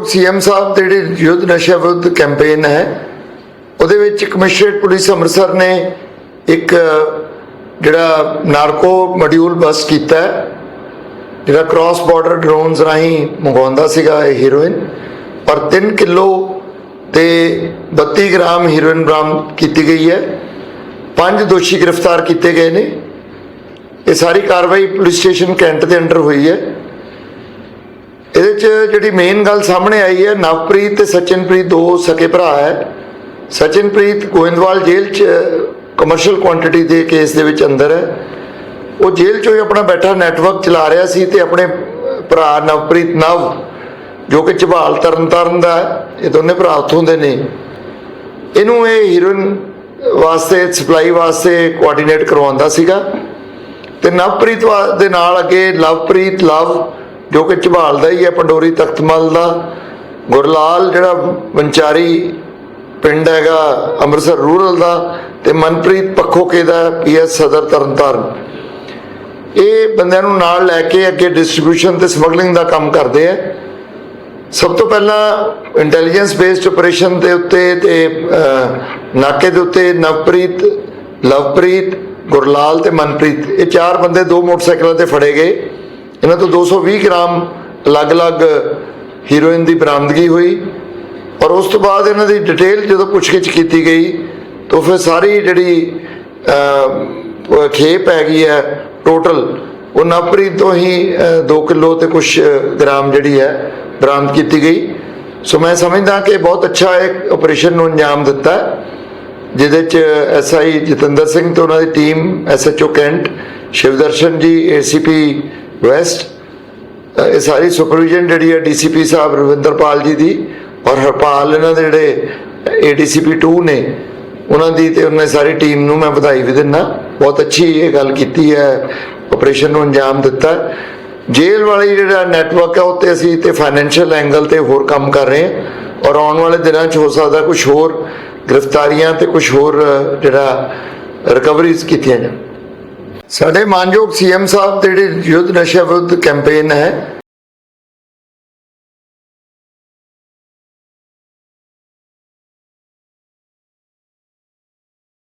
ਮਾਨਯੋਗ ਸੀਐਮ ਸਾਹਿਬ ਦੇ ਜਿਹੜੇ ਯੁੱਧ ਨਸ਼ਾ ਵਿਰੁੱਧ ਕੈਂਪੇਨ ਹੈ, ਉਹਦੇ ਵਿੱਚ ਕਮਿਸ਼ਨਰੇਟ ਪੁਲਿਸ ਅੰਮ੍ਰਿਤਸਰ ਨੇ ਇੱਕ, ਜਿਹੜਾ ਨਾਰਕੋ ਮੋਡਿਊਲ ਬਸ ਕੀਤਾ ਜਿਹੜਾ ਕ੍ਰਾਸ ਬਾਰਡਰ ਡਰੋਨਸ ਰਾਹੀਂ ਮੰਗਵਾਉਂਦਾ ਸੀਗਾ ਇਹ ਹੀਰੋਇਨ ਪਰ 3 ਕਿਲੋ ਤੇ 32 ਗ੍ਰਾਮ ਹੀਰੋਇਨ ਬਰਾਮਦ ਕੀਤੀ ਗਈ ਹੈ। ਪੰਜ ਦੋਸ਼ੀ ਗ੍ਰਿਫਤਾਰ ਕੀਤੇ ਗਏ ਨੇ। ਇਹ ਸਾਰੀ ਕਾਰਵਾਈ ਪੁਲਿਸ ਸਟੇਸ਼ਨ ਕੈਂਟ ਦੇ ਅੰਡਰ ਹੋਈ ਹੈ। ਇਹਦੇ ਚ ਜਿਹੜੀ ਮੇਨ ਗੱਲ ਸਾਹਮਣੇ ਆਈ ਹੈ, ਨਵਪ੍ਰੀਤ ਤੇ ਸਚਿਨਪ੍ਰੀਤ ਦੋ ਸਕੇ ਭਰਾ ਹੈ। ਸਚਿਨਪ੍ਰੀਤ ਗੋਇੰਦਵਾਲ ਜੇਲ੍ਹ ਚ ਕਮਰਸ਼ੀਅਲ ਕੁਆਂਟੀਟੀ ਦੇ ਕੇਸ ਦੇ ਵਿੱਚ ਅੰਦਰ ਹੈ। ਉਹ ਜੇਲ੍ਹ ਚੋਂ ਹੀ ਆਪਣਾ ਬੈਠਾ ਨੈਟਵਰਕ ਚਲਾ ਰਿਹਾ ਸੀ ਤੇ ਆਪਣੇ ਭਰਾ ਨਵਪ੍ਰੀਤ, ਨਵ, ਜੋ ਕਿ ਝਬਾਲ ਤਰਨਤਾਰਨ ਦਾ ਇਹ ਦੋਨੇ ਭਰਾ ਉੱਥੋਂ ਦੇ ਨੇ। ਇਹਨੂੰ ਇਹ ਹੀਰੋਇਨ ਵਾਸਤੇ ਸਪਲਾਈ ਵਾਸਤੇ ਕੋਆਰਡੀਨੇਟ ਕਰਵਾਉਂਦਾ ਸੀਗਾ। ਤੇ ਨਵਪ੍ਰੀਤ ਵਾ- ਦੇ ਨਾਲ ਅੱਗੇ ਲਵਪ੍ਰੀਤ, ਲਵ ਜੋ ਕਿ ਝਬਾਲ ਦਾ ਹੀ ਹੈ, ਪੰਡੋਰੀ ਤਖਤਮਲ ਦਾ। ਗੁਰਲਾਲ ਜਿਹੜਾ ਪੰਚਾਰੀ ਪਿੰਡ ਹੈਗਾ, ਅੰਮ੍ਰਿਤਸਰ ਰੂਰਲ ਦਾ ਤੇ ਮਨਪ੍ਰੀਤ ਪੱਖੋਕੇ ਦਾ ਪੀਐਸ ਸਦਰ ਤਰਨਤਾਰਨ। ਇਹ ਬੰਦਿਆਂ ਨੂੰ ਨਾਲ ਲੈ ਕੇ ਅੱਗੇ ਡਿਸਟ੍ਰੀਬਿਊਸ਼ਨ ਤੇ ਸਮਗਲਿੰਗ ਦਾ ਕੰਮ ਕਰਦੇ ਆ। ਸਭ ਤੋਂ ਪਹਿਲਾਂ ਇੰਟੈਲੀਜੈਂਸ ਬੇਸਡ ਆਪਰੇਸ਼ਨ ਦੇ ਉੱਤੇ ਤੇ ਨਾਕੇ ਦੇ ਉੱਤੇ ਨਵਪ੍ਰੀਤ, ਲਵਪ੍ਰੀਤ, ਗੁਰਲਾਲ ਤੇ ਮਨਪ੍ਰੀਤ। ਇਹ ਚਾਰ ਬੰਦੇ ਦੋ ਮੋਟਰਸਾਈਕਲਾਂ ਤੇ ਫੜੇ ਗਏ। ਇਹਨਾਂ ਤੋਂ 220 ਗ੍ਰਾਮ ਅਲੱਗ-ਅਲੱਗ ਹੀਰੋਇਨ ਦੀ ਬਰਾਮਦਗੀ ਹੋਈ ਔਰ ਉਸ ਤੋਂ ਬਾਅਦ ਇਹਨਾਂ ਦੀ ਡਿਟੇਲ ਜਦੋਂ ਪੁੱਛਗਿੱਛ ਕੀਤੀ ਗਈ, ਤਾਂ ਫਿਰ ਸਾਰੀ ਜਿਹੜੀ ਖੇਪ ਹੈਗੀ ਹੈ, ਟੋਟਲ, ਉਹ ਨਵਪ੍ਰੀਤ ਤੋਂ ਹੀ 2 ਕਿਲੋ ਤੇ ਕੁਝ ਗ੍ਰਾਮ ਜਿਹੜੀ ਹੈ, ਬਰਾਮਦ ਕੀਤੀ ਗਈ। ਸੋ ਮੈਂ ਸਮਝਦਾ ਕਿ ਬਹੁਤ ਅੱਛਾ ਇੱਕ ਆਪਰੇਸ਼ਨ ਨੂੰ ਅੰਜਾਮ ਦਿੱਤਾ ਜਿਹਦੇ ਚ ਐਸਆਈ ਜਤਿੰਦਰ ਸਿੰਘ ਤੇ ਉਹਨਾਂ ਦੀ team SHO cantt, Shivdarshan ji ACP west ਇਹ ਸਾਰੀ ਸੁਪਰਵਿਜ਼ਨ ਜਿਹੜੀ ਹੈ ਡੀਸੀਪੀ ਸਾਹਿਬ ਰਵਿੰਦਰਪਾਲ ਜੀ ਦੀ ਔਰ ਹਰਪਾਲ ਇਹਨਾਂ ਦੇ ਜਿਹੜੇ ਏਡੀਸੀਪੀ 2 ਨੇ, ਉਹਨਾਂ ਦੀ ਤੇ ਉਹਨਾਂ ਦੀ ਸਾਰੀ ਟੀਮ ਨੂੰ ਮੈਂ ਵਧਾਈ ਵੀ ਦਿੰਦਾ। ਬਹੁਤ ਅੱਛੀ ਇਹ ਗੱਲ ਕੀਤੀ ਹੈ ਆਪਰੇਸ਼ਨ ਨੂੰ ਅੰਜਾਮ ਦਿੱਤਾ। ਜੇਲ੍ਹ ਵਾਲੀ ਜਿਹੜਾ ਨੈਟਵਰਕ ਹੈ ਉੱਤੇ ਅਸੀਂ ਤੇ ਫਾਈਨੈਂਸ਼ੀਅਲ ਐਂਗਲ ਤੇ ਹੋਰ ਕੰਮ ਕਰ ਰਹੇ ਹਾਂ। ਔਰ ਆਉਣ ਵਾਲੇ ਦਿਨਾਂ 'ਚ ਹੋ ਸਕਦਾ ਕੁਝ ਹੋਰ ਗ੍ਰਿਫਤਾਰੀਆਂ ਤੇ ਕੁਝ ਹੋਰ ਜਿਹੜਾ ਰਿਕਵਰੀਜ਼ ਕੀਤੀਆਂ ਜਾਣ। ਸਾਡੇ ਮਾਨਯੋਗ ਸੀਐਮ ਸਾਹਿਬ ਦੇ ਜਿਹੜੇ ਯੁੱਧ ਨਸ਼ਾ ਵਿਰੁੱਧ ਕੈਂਪੇਨ ਹੈ